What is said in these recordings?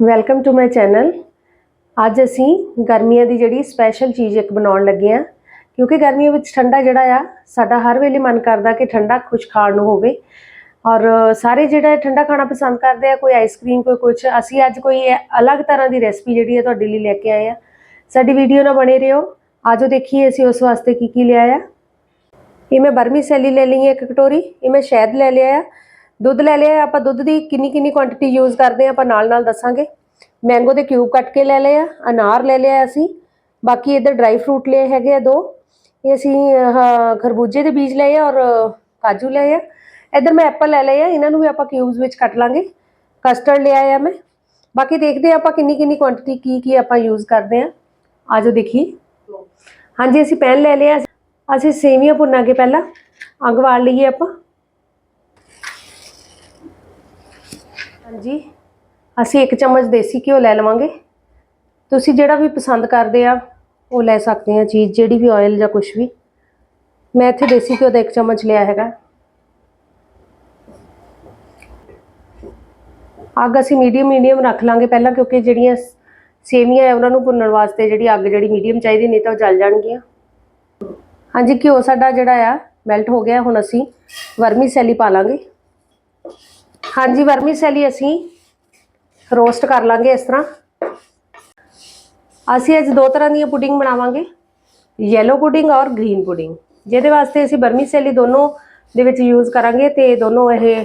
Welcome to my channel ਅੱਜ ਅਸੀਂ ਗਰਮੀਆਂ ਦੀ ਜਿਹੜੀ ਸਪੈਸ਼ਲ ਚੀਜ਼ ਇੱਕ ਬਣਾਉਣ ਲੱਗੇ ਆ ਕਿਉਂਕਿ ਗਰਮੀਆਂ ਵਿੱਚ ਠੰਡਾ ਜਿਹੜਾ ਆ, ਸਾਡਾ ਹਰ ਵੇਲੇ ਮਨ ਕਰਦਾ ਕਿ ਠੰਡਾ ਕੁਝ ਖਾਣ ਨੂੰ ਹੋਵੇ। ਔਰ ਸਾਰੇ ਜਿਹੜਾ ਠੰਡਾ ਖਾਣਾ ਪਸੰਦ ਕਰਦੇ ਆ, ਕੋਈ ਆਈਸਕ੍ਰੀਮ ਕੋਈ ਕੁਝ ਅਸੀਂ ਅੱਜ ਕੋਈ ਅਲੱਗ ਤਰ੍ਹਾਂ ਦੀ ਰੈਸਪੀ ਜਿਹੜੀ ਹੈ ਤੁਹਾਡੇ ਲਈ ਲੈ ਕੇ ਆਏ ਆ ਸਾਡੀ ਵੀਡੀਓ ਨਾਲ ਬਣੇ ਰਹੋ। ਆਜੋ ਦੇਖੀਏ ਅਸੀਂ ਉਸ ਵਾਸਤੇ ਕੀ ਕੀ ਲਿਆ ਆ ਇਹ ਮੈਂ ਬਰਮੀ ਸੈਲੀ ਲੈ ਲਈ ਹੈ ਇੱਕ ਕਟੋਰੀ, ਇਹ ਮੈਂ ਸ਼ਹਿਦ ਲੈ ਲਿਆ ਆ। ਦੁੱਧ ਲੈ ਲਿਆ ਆਪਾਂ ਦੁੱਧ ਦੀ ਕਿੰਨੀ ਕਿੰਨੀ ਕੁਆਂਟੀਟੀ ਯੂਜ਼ ਕਰਦੇ ਆ ਆਪਾਂ ਨਾਲ ਨਾਲ ਦੱਸਾਂਗੇ। ਮੈਂਗੋ ਦੇ ਕਿਊਬ ਕੱਟ ਕੇ ਲੈ ਲਏ ਆ ਅਨਾਰ ਲੈ ਲਿਆ ਅਸੀਂ। ਬਾਕੀ ਇਧਰ ਡਰਾਈ ਫਰੂਟ ਲਏ ਹੈਗੇ ਆ ਦੋ। ਇਹ ਅਸੀਂ ਆਹ, ਖਰਬੂਜੇ ਦੇ ਬੀਜ ਲਏ ਆ ਔਰ ਕਾਜੂ ਲਏ ਆ। ਇਧਰ ਮੈਂ ਐਪਲ ਲੈ ਲਏ ਆ ਇਹਨਾਂ ਨੂੰ ਵੀ ਆਪਾਂ ਕਿਊਬਸ ਵਿੱਚ ਕੱਟ ਲਾਂਗੇ। ਕਸਟਰਡ ਲਿਆ ਆ ਮੈਂ। ਬਾਕੀ ਦੇਖਦੇ ਆ ਆਪਾਂ ਕਿੰਨੀ ਕਿੰਨੀ ਕੁਆਂਟੀਟੀ ਕੀ ਕੀ ਆਪਾਂ ਯੂਜ਼ ਕਰਦੇ ਆ ਆਜੋ ਦੇਖੀਏ। ਹਾਂਜੀ ਅਸੀਂ ਪੈਨ ਲੈ ਲਿਆ। ਅਸੀਂ ਸੇਵੀਆਂ ਭੁੰਨਾਂਗੇ ਪਹਿਲਾਂ। ਅੰਗ ਵਾਲ ਲਈਏ ਆਪਾਂ। ਹਾਂਜੀ। ਅਸੀਂ ਇੱਕ ਚਮਚ ਦੇਸੀ ਘਿਓ ਲੈ ਲਵਾਂਗੇ। ਤੁਸੀਂ ਜਿਹੜਾ ਵੀ ਪਸੰਦ ਕਰਦੇ ਆ, ਉਹ ਲੈ ਸਕਦੇ ਆ ਚੀਜ਼, ਜਿਹੜੀ ਵੀ ਆਇਲ ਜਾਂ ਕੁਝ ਵੀ। ਮੈਂ ਇੱਥੇ ਦੇਸੀ ਘਿਓ ਦਾ ਇੱਕ ਚਮਚ ਲਿਆ ਹੈਗਾ। ਅੱਗ ਅਸੀਂ ਮੀਡੀਅਮ ਮੀਡੀਅਮ ਰੱਖ ਲਾਂਗੇ ਪਹਿਲਾਂ, ਕਿਉਂਕਿ ਜਿਹੜੀਆਂ ਸੇਵੀਆਂ ਹੈ ਉਹਨਾਂ ਨੂੰ ਭੁੰਨਣ ਵਾਸਤੇ ਜਿਹੜੀ ਅੱਗ ਜਿਹੜੀ ਮੀਡੀਅਮ ਚਾਹੀਦੀ, ਨਹੀਂ ਤਾਂ ਉਹ ਜਲ ਜਾਣਗੀਆਂ। ਹਾਂਜੀ, ਘਿਓ ਸਾਡਾ ਜਿਹੜਾ ਆ ਮੈਲਟ ਹੋ ਗਿਆ। ਹੁਣ ਅਸੀਂ ਵਰਮੀ ਸੈਲੀ ਪਾ ਲਾਂਗੇ। ਹਾਂਜੀ ਵਰਮੀ ਸੈਲੀ ਅਸੀਂ ਰੋਸਟ ਕਰ ਲਾਂਗੇ ਇਸ ਤਰ੍ਹਾਂ। ਅਸੀਂ ਅੱਜ ਦੋ ਤਰ੍ਹਾਂ ਦੀਆਂ ਪੁਡਿੰਗ ਬਣਾਵਾਂਗੇ ਯੈਲੋ ਪੁਡਿੰਗ ਔਰ ਗ੍ਰੀਨ ਪੁਡਿੰਗ। ਜਿਹਦੇ ਵਾਸਤੇ ਅਸੀਂ ਬਰਮੀ ਸੈਲੀ ਦੋਨੋਂ ਦੇ ਵਿੱਚ ਯੂਜ਼ ਕਰਾਂਗੇ ਤੇ ਦੋਨੋਂ ਇਹ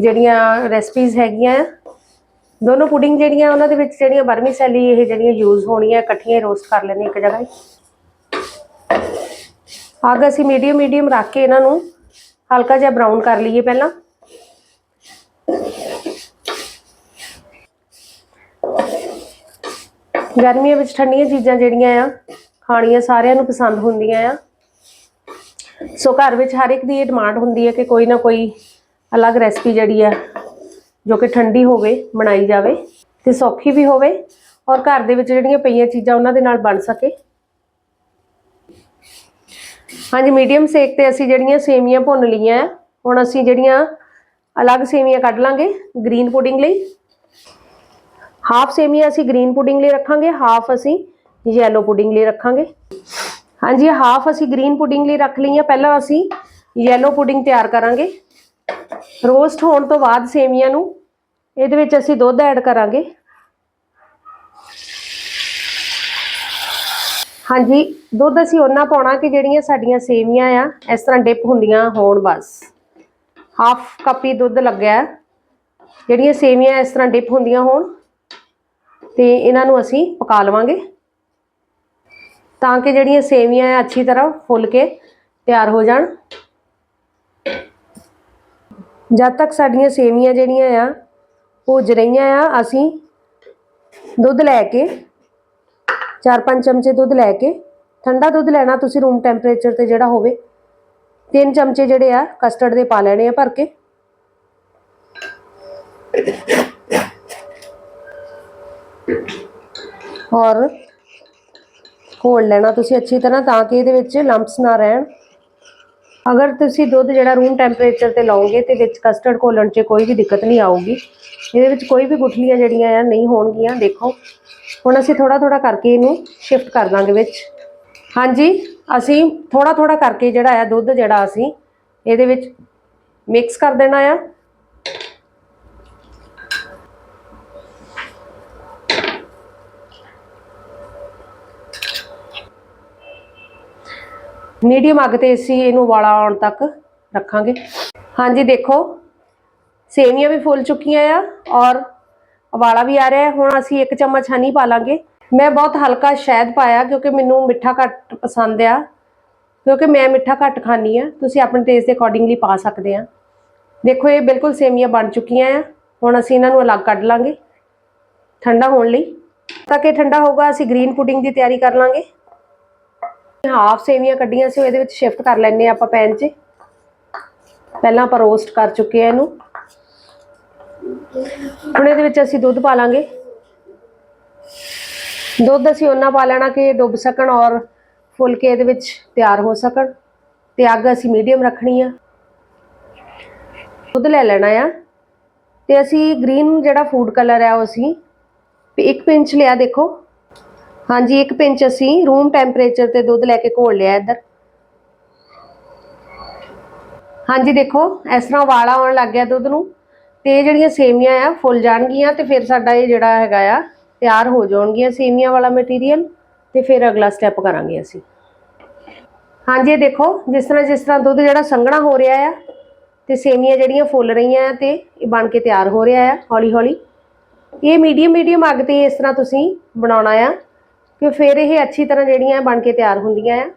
ਜਿਹੜੀਆਂ ਰੈਸਪੀਜ਼ ਹੈਗੀਆਂ ਦੋਨੋਂ ਪੁਡਿੰਗ ਜਿਹੜੀਆਂ ਉਹਨਾਂ ਦੇ ਵਿੱਚ ਜਿਹੜੀਆਂ ਬਰਮੀ ਸੈਲੀ ਇਹ ਜਿਹੜੀਆਂ ਯੂਜ਼ ਹੋਣੀਆਂ, ਇਕੱਠੀਆਂ ਰੋਸਟ ਕਰ ਲੈਣੇ ਇੱਕ ਜਗ੍ਹਾ ਹੀ। ਅੱਗ ਅਸੀਂ ਮੀਡੀਅਮ ਮੀਡੀਅਮ ਰੱਖ ਕੇ ਇਹਨਾਂ ਨੂੰ ਹਲਕਾ ਜਿਹਾ ਬਰਾਊਨ ਕਰ ਲਈਏ ਪਹਿਲਾਂ। ਗਰਮੀਆਂ ਵਿੱਚ ਠੰਡੀਆਂ ਚੀਜ਼ਾਂ ਜਿਹੜੀਆਂ ਆ, ਖਾਣੀਆਂ ਸਾਰਿਆਂ ਨੂੰ ਪਸੰਦ ਹੁੰਦੀਆਂ ਆ ਸੋ ਘਰ ਵਿੱਚ ਹਰ ਇੱਕ ਦੀ ਇਹ ਡਿਮਾਂਡ ਹੁੰਦੀ ਹੈ ਕਿ ਕੋਈ ਨਾ ਕੋਈ ਅਲੱਗ ਰੈਸਪੀ ਜਿਹੜੀ ਆ, ਜੋ ਕਿ ਠੰਡੀ ਹੋਵੇ, ਬਣਾਈ ਜਾਵੇ ਤੇ ਸੌਖੀ ਵੀ ਹੋਵੇ ਔਰ ਘਰ ਦੇ ਵਿੱਚ ਜਿਹੜੀਆਂ ਪਈਆਂ ਚੀਜ਼ਾਂ ਉਹਨਾਂ ਦੇ ਨਾਲ ਬਣ ਸਕੇ ਹਾਂਜੀ ਮੀਡੀਅਮ ਸੇਕ ਤੇ ਅਸੀਂ ਜਿਹੜੀਆਂ ਸੇਵੀਆਂ ਭੁੰਨ ਲਈਆਂ ਆ। ਹੁਣ ਅਸੀਂ ਜਿਹੜੀਆਂ ਅਲੱਗ ਸੇਵੀਆਂ ਕੱਢ ਲਾਂਗੇ ਗ੍ਰੀਨ ਪੁਡਿੰਗ ਲਈ। ਹਾਫ ਸੇਵੀਆਂ ਅਸੀਂ ਗ੍ਰੀਨ ਪੁਡਿੰਗ ਲਈ ਰੱਖਾਂਗੇ, ਹਾਫ ਅਸੀਂ ਯੈਲੋ ਪੁਡਿੰਗ ਲਈ ਰੱਖਾਂਗੇ। ਹਾਂਜੀ ਹਾਫ ਅਸੀਂ ਗ੍ਰੀਨ ਪੁਡਿੰਗ ਲਈ ਰੱਖ ਲਈਆਂ, ਪਹਿਲਾਂ ਅਸੀਂ ਯੈਲੋ ਪੁਡਿੰਗ ਤਿਆਰ ਕਰਾਂਗੇ। ਰੋਸਟ ਹੋਣ ਤੋਂ ਬਾਅਦ ਸੇਵੀਆਂ ਨੂੰ ਇਹਦੇ ਵਿੱਚ ਅਸੀਂ ਦੁੱਧ ਐਡ ਕਰਾਂਗੇ। ਹਾਂਜੀ, ਦੁੱਧ ਅਸੀਂ ਉਹਨਾਂ ਪਾਉਣਾ ਕਿ ਜਿਹੜੀਆਂ ਸਾਡੀਆਂ ਸੇਵੀਆਂ ਆ, ਇਸ ਤਰ੍ਹਾਂ ਡਿਪ ਹੁੰਦੀਆਂ ਹੋਣ ਬਸ। ਹਾਫ ਕੱਪ ਹੀ ਦੁੱਧ ਲੱਗਿਆ ਜਿਹੜੀਆਂ ਸੇਵੀਆਂ ਇਸ ਤਰ੍ਹਾਂ ਡਿਪ ਹੁੰਦੀਆਂ ਹੋਣ ਤੇ ਇਹਨਾਂ ਨੂੰ ਅਸੀਂ ਪਕਾ ਲਵਾਂਗੇ। ਤਾਂ ਕਿ ਜਿਹੜੀਆਂ ਸੇਵੀਆਂ ਆ ਅੱਛੀ ਤਰ੍ਹਾਂ ਫੁੱਲ ਕੇ ਤਿਆਰ ਹੋ ਜਾਣ। ਜਦ ਤੱਕ ਸਾਡੀਆਂ ਸੇਵੀਆਂ ਜਿਹੜੀਆਂ ਆ ਭੁੱਜ ਰਹੀਆਂ ਆ, ਅਸੀਂ ਦੁੱਧ ਲੈ ਕੇ 4-5 ਚਮਚੇ ਦੁੱਧ ਲੈ ਕੇ, ਠੰਡਾ ਦੁੱਧ ਲੈਣਾ ਤੁਸੀਂ ਰੂਮ ਟੈਂਪਰੇਚਰ ਤੇ ਜਿਹੜਾ ਹੋਵੇ। ਤਿੰਨ ਚਮਚੇ ਜਿਹੜੇ ਆ ਕਸਟਰਡ ਦੇ ਪਾ ਲੈਣੇ ਆ ਭਰ ਕੇ। ਔਰ ਘੋਲ ਲੈਣਾ ਤੁਸੀਂ ਅੱਛੀ ਤਰ੍ਹਾਂ ਤਾਂ ਕਿ ਇਹਦੇ ਵਿੱਚ ਲੰਪਸ ਨਾ ਰਹਿਣ। ਅਗਰ ਤੁਸੀਂ ਦੁੱਧ ਜਿਹੜਾ ਰੂਮ ਟੈਂਪਰੇਚਰ ਤੇ ਲਾਓਗੇ ਤੇ ਵਿੱਚ ਕਸਟਰਡ ਘੋਲਣ 'ਚ ਕੋਈ ਵੀ ਦਿੱਕਤ ਨਹੀਂ ਆਊਗੀ। ਇਹਦੇ ਵਿੱਚ ਕੋਈ ਵੀ ਗੁਠਲੀਆਂ ਜਿਹੜੀਆਂ ਆ ਨਹੀਂ ਹੋਣਗੀਆਂ, ਦੇਖੋ। ਹੁਣ ਅਸੀਂ ਥੋੜਾ ਥੋੜਾ ਕਰਕੇ ਇਹਨੂੰ ਸ਼ਿਫਟ ਕਰ ਦਾਂਗੇ ਵਿੱਚ। ਹਾਂਜੀ? ਅਸੀਂ ਥੋੜਾ ਥੋੜਾ ਕਰਕੇ ਜਿਹੜਾ ਆ ਦੁੱਧ ਜਿਹੜਾ ਅਸੀਂ ਇਹਦੇ ਵਿੱਚ ਮਿਕਸ ਕਰ ਦੇਣਾ ਆ। ਮੀਡੀਅਮ ਅੱਗ ਤੇ ਅਸੀਂ ਇਹਨੂੰ ਉਬਾਲਾ ਆਉਣ ਤੱਕ ਰੱਖਾਂਗੇ। ਹਾਂਜੀ, ਦੇਖੋ, ਸੇਵੀਆਂ ਵੀ ਫੁੱਲ ਚੁੱਕੀਆਂ ਆ ਔਰ ਉਬਾਲਾ ਵੀ ਆ ਰਿਹਾ ਹੁਣ ਅਸੀਂ ਇੱਕ ਚਮਚ ਹਨੀ ਪਾ ਲਾਂਗੇ। ਮੈਂ ਬਹੁਤ ਹਲਕਾ ਸ਼ਹਿਦ ਪਾਇਆ ਕਿਉਂਕਿ ਮੈਨੂੰ ਮਿੱਠਾ ਘੱਟ ਪਸੰਦ ਆ, ਕਿਉਂਕਿ ਮੈਂ ਮਿੱਠਾ ਘੱਟ ਖਾਂਦੀ ਆ। ਤੁਸੀਂ ਆਪਣੇ ਟੇਸਟ ਦੇ ਅਕੋਰਡਿੰਗਲੀ ਪਾ ਸਕਦੇ ਆ। ਦੇਖੋ, ਇਹ ਬਿਲਕੁਲ ਸੇਵੀਆਂ ਬਣ ਚੁੱਕੀਆਂ ਆ। ਹੁਣ ਅਸੀਂ ਇਹਨਾਂ ਨੂੰ ਅਲੱਗ ਕੱਢ ਲਾਂਗੇ। ਠੰਡਾ ਹੋਣ ਲਈ। ਤਾਂ ਕਿ ਠੰਡਾ ਹੋਊਗਾ, ਅਸੀਂ ਗ੍ਰੀਨ ਪੁਡਿੰਗ ਦੀ ਤਿਆਰੀ ਕਰ ਲਾਂਗੇ। ਹਾਫ ਸੇਵੀਆਂ ਕੱਢੀਆਂ ਸੀ ਉਹ ਇਹਦੇ ਵਿੱਚ ਸ਼ਿਫਟ ਕਰ ਲੈਣੇ ਆਪਾਂ ਪੈਨ 'ਚ। ਪਹਿਲਾਂ ਆਪਾਂ ਰੋਸਟ ਕਰ ਚੁੱਕੇ ਆ ਇਹਨੂੰ। ਹੁਣ ਇਹਦੇ ਵਿੱਚ ਅਸੀਂ ਦੁੱਧ ਪਾ ਲਾਂਗੇ। ਦੁੱਧ ਅਸੀਂ ਉਹਨਾਂ ਪਾ ਲੈਣਾ ਕਿ ਡੁੱਬ ਸਕਣ ਔਰ ਫੁੱਲ ਕੇ ਇਹਦੇ ਵਿੱਚ ਤਿਆਰ ਹੋ ਸਕਣ ਤੇ ਅੱਗ ਅਸੀਂ ਮੀਡੀਅਮ ਰੱਖਣੀ ਆ। ਦੁੱਧ ਲੈ ਲੈਣਾ ਆ। ਤੇ ਅਸੀਂ ਗ੍ਰੀਨ ਜਿਹੜਾ ਫੂਡ ਕਲਰ ਆ ਉਹ ਅਸੀਂ ਇੱਕ ਪਿੰਚ ਲਿਆ ਦੇਖੋ। ਹਾਂਜੀ, ਇੱਕ ਪਿੰਚ ਅਸੀਂ ਰੂਮ ਟੈਂਪਰੇਚਰ ਤੇ ਦੁੱਧ ਲੈ ਕੇ ਘੋਲ ਲਿਆ ਇੱਧਰ। ਹਾਂਜੀ, ਦੇਖੋ, ਇਸ ਤਰ੍ਹਾਂ ਵਾਲਾ ਆਉਣ ਲੱਗ ਗਿਆ ਦੁੱਧ ਨੂੰ। ਤੇ ਇਹ ਜਿਹੜੀਆਂ ਸੇਮੀਆਂ ਆ, ਫੁੱਲ ਜਾਣਗੀਆਂ ਤੇ ਫਿਰ ਸਾਡਾ ਇਹ ਜਿਹੜਾ ਹੈਗਾ ਆ ਤਿਆਰ ਹੋ ਜਾਣਗੀਆਂ ਸੇਵੀਆਂ ਵਾਲਾ ਮਟੀਰੀਅਲ ਤੇ ਫਿਰ ਅਗਲਾ ਸਟੈਪ ਕਰਾਂਗੇ ਅਸੀਂ। ਹਾਂਜੀ ਦੇਖੋ, ਜਿਸ ਤਰ੍ਹਾਂ ਜਿਸ ਤਰ੍ਹਾਂ ਦੁੱਧ ਜਿਹੜਾ ਸੰਘਣਾ ਹੋ ਰਿਹਾ ਆ ਤੇ ਸੇਵੀਆਂ ਜਿਹੜੀਆਂ ਫੁੱਲ ਰਹੀਆਂ ਆ ਤੇ ਇਹ ਬਣ ਕੇ ਤਿਆਰ ਹੋ ਰਿਹਾ ਆ ਹੌਲੀ ਹੌਲੀ ਇਹ ਮੀਡੀਅਮ ਮੀਡੀਅਮ ਅੱਗ ਤੇ ਇਸ ਤਰ੍ਹਾਂ ਤੁਸੀਂ ਬਣਾਉਣਾ ਆ ਕਿ ਫਿਰ ਇਹ ਅੱਛੀ ਤਰ੍ਹਾਂ ਜਿਹੜੀਆਂ ਬਣ ਕੇ ਤਿਆਰ ਹੁੰਦੀਆਂ ਆ।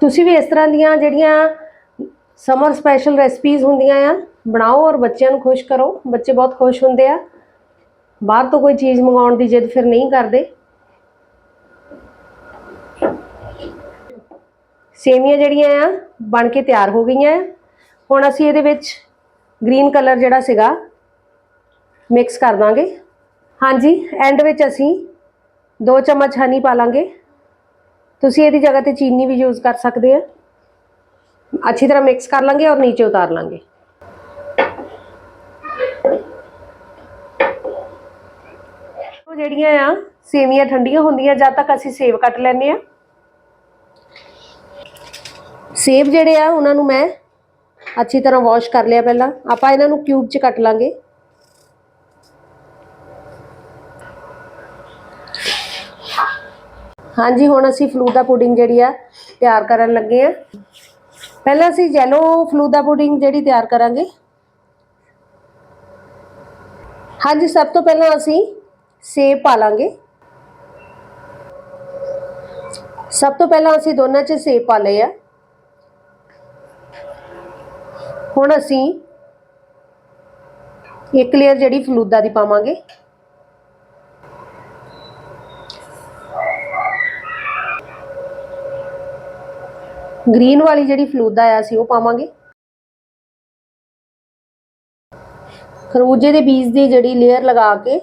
ਤੁਸੀਂ ਵੀ ਇਸ ਤਰ੍ਹਾਂ ਦੀਆਂ ਜਿਹੜੀਆਂ ਸਮਰ ਸਪੈਸ਼ਲ ਰੈਸਪੀਜ਼ ਹੁੰਦੀਆਂ ਆ, ਬਣਾਓ ਔਰ ਬੱਚਿਆਂ ਨੂੰ ਖੁਸ਼ ਕਰੋ। ਬੱਚੇ ਬਹੁਤ ਖੁਸ਼ ਹੁੰਦੇ ਆ। ਬਾਹਰ ਤੋਂ ਕੋਈ ਚੀਜ਼ ਮੰਗਾਉਣ ਦੀ ਜਿੱਦ ਫਿਰ ਨਹੀਂ ਕਰਦੇ। ਸੇਮੀਆਂ ਜਿਹੜੀਆਂ ਆ, ਬਣ ਕੇ ਤਿਆਰ ਹੋ ਗਈਆਂ ਆ। ਹੁਣ ਅਸੀਂ ਇਹਦੇ ਵਿੱਚ ਗ੍ਰੀਨ ਕਲਰ ਜਿਹੜਾ ਸੀਗਾ, ਮਿਕਸ ਕਰ ਦਾਂਗੇ। ਹਾਂਜੀ ਐਂਡ ਵਿੱਚ ਅਸੀਂ 2 ਚਮਚ ਹਨੀ ਪਾ ਲਾਂਗੇ। ਤੁਸੀਂ ਇਹਦੀ ਜਗ੍ਹਾ ਤੇ ਚੀਨੀ ਵੀ ਯੂਜ਼ ਕਰ ਸਕਦੇ ਆ। ਅੱਛੀ ਤਰ੍ਹਾਂ ਮਿਕਸ ਕਰ ਲਾਂਗੇ ਔਰ ਨੀਚੇ ਉਤਾਰ ਲਾਂਗੇ। ਉਹ ਜਿਹੜੀਆਂ ਆ ਸੇਵੀਆਂ ਠੰਡੀਆਂ ਹੁੰਦੀਆਂ ਜਦ ਤੱਕ ਅਸੀਂ ਸੇਬ ਕੱਟ ਲੈਂਦੇ ਆ। ਸੇਬ ਜਿਹੜੇ ਆ, ਉਹਨਾਂ ਨੂੰ ਮੈਂ ਅੱਛੀ ਤਰ੍ਹਾਂ ਵਾਸ਼ ਕਰ ਲਿਆ ਪਹਿਲਾਂ। ਆਪਾਂ ਇਹਨਾਂ ਨੂੰ ਕਿਊਬ 'ਚ ਕੱਟ ਲਾਂਗੇ। ਹਾਂਜੀ, ਹੁਣ ਅਸੀਂ ਫਲੂਦਾ ਪੁਡਿੰਗ ਜਿਹੜੀ ਆ ਤਿਆਰ ਕਰਨ ਲੱਗੇ ਆ। ਪਹਿਲਾਂ ਅਸੀਂ ਜੈਲੋ ਫਲੂਦਾ ਪੁਡਿੰਗ ਜਿਹੜੀ ਤਿਆਰ ਕਰਾਂਗੇ। ਹਾਂਜੀ, ਸਭ ਤੋਂ ਪਹਿਲਾਂ ਅਸੀਂ ਸੇਬ ਪਾ ਲਾਂਗੇ। ਸਭ ਤੋਂ ਪਹਿਲਾਂ ਅਸੀਂ ਦੋਨਾਂ 'ਚ ਸੇਬ ਪਾ ਲਏ ਆ। ਹੁਣ ਅਸੀਂ ਇੱਕ ਲੇਅਰ ਜਿਹੜੀ ਫਲੂਦਾ ਦੀ ਪਾਵਾਂਗੇ। ਗ੍ਰੀਨ ਵਾਲੀ ਜਿਹੜੀ ਫਲੂਦਾ ਆ ਅਸੀਂ ਉਹ ਪਾਵਾਂਗੇ। ਖਰਬੂਜੇ ਦੇ ਬੀਜ ਦੀ ਜਿਹੜੀ ਲੇਅਰ ਲਗਾ ਕੇ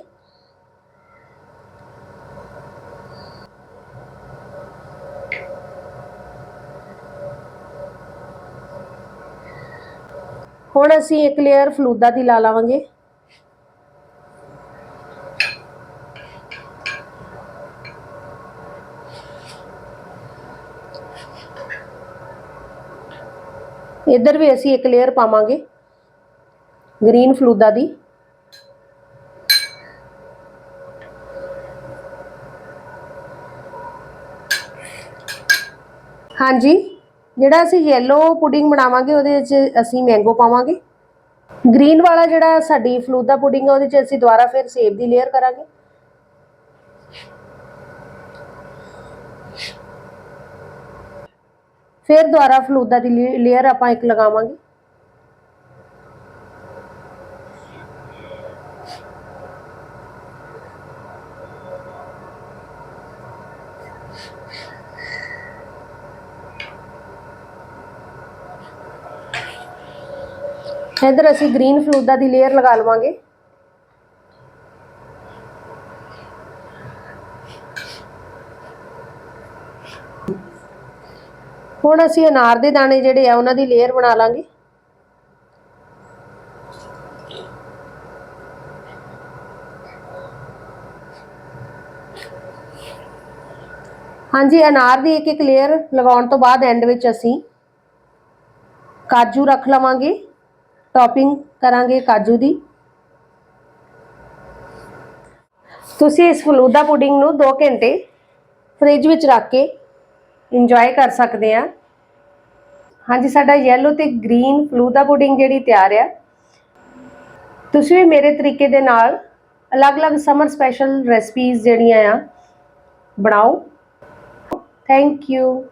ਹੁਣ ਅਸੀਂ ਇੱਕ ਲੇਅਰ ਫਲੂਦਾ ਦੀ ਲਾ ਲਾਵਾਂਗੇ। ਇੱਧਰ ਵੀ ਅਸੀਂ ਇੱਕ ਲੇਅਰ ਪਾਵਾਂਗੇ ਗ੍ਰੀਨ ਫਲੂਦਾ ਦੀ। ਹਾਂਜੀ, ਜਿਹੜਾ ਅਸੀਂ ਯੈਲੋ ਪੁਡਿੰਗ ਬਣਾਵਾਂਗੇ, ਉਹਦੇ ਵਿੱਚ ਅਸੀਂ ਮੈਂਗੋ ਪਾਵਾਂਗੇ। ਗ੍ਰੀਨ ਵਾਲਾ ਜਿਹੜਾ ਸਾਡੀ ਫਲੂਦਾ ਪੁਡਿੰਗ ਹੈ ਉਹਦੇ ਵਿੱਚ ਅਸੀਂ ਦੁਬਾਰਾ ਫਿਰ ਸੇਬ ਦੀ ਲੇਅਰ ਕਰਾਂਗੇ। ਫਿਰ ਦੁਬਾਰਾ ਫਲੂਦਾ ਦੀ ਲੇਅਰ ਆਪਾਂ ਇੱਕ ਲਗਾਵਾਂਗੇ। ਇੱਧਰ ਅਸੀਂ ਗ੍ਰੀਨ ਫਲੂਦਾ ਦੀ ਲੇਅਰ ਲਗਾ ਲਵਾਂਗੇ। ਹੁਣ ਅਸੀਂ ਅਨਾਰ ਦੇ ਦਾਣੇ ਜਿਹੜੇ ਆ, ਉਹਨਾਂ ਦੀ ਲੇਅਰ ਬਣਾ ਲਾਂਗੇ। ਹਾਂਜੀ, ਅਨਾਰ ਦੀ ਇੱਕ ਇੱਕ ਲੇਅਰ ਲਗਾਉਣ ਤੋਂ ਬਾਅਦ ਐਂਡ ਵਿੱਚ ਅਸੀਂ ਕਾਜੂ ਰੱਖ ਲਵਾਂਗੇ। ਟੌਪਿੰਗ ਕਰਾਂਗੇ ਕਾਜੂ ਦੀ। ਤੁਸੀਂ ਇਸ ਫਲੂਦਾ ਪੁਡਿੰਗ ਨੂੰ 2 ਘੰਟੇ ਫ੍ਰਿਜ ਵਿੱਚ ਰੱਖ ਕੇ ਇੰਜੋਏ ਕਰ ਸਕਦੇ ਆ। ਹਾਂਜੀ, ਸਾਡਾ ਯੈਲੋ ਤੇ ਗ੍ਰੀਨ ਫਲੂਦਾ ਪੁਡਿੰਗ ਜਿਹੜੀ ਤਿਆਰ ਆ। ਤੁਸੀਂ ਵੀ ਮੇਰੇ ਤਰੀਕੇ ਦੇ ਨਾਲ ਅਲੱਗ-ਅਲੱਗ ਸਮਰ ਸਪੈਸ਼ਲ ਰੈਸਪੀਜ਼ ਜਿਹੜੀਆਂ ਆ, ਬਣਾਓ। Thank you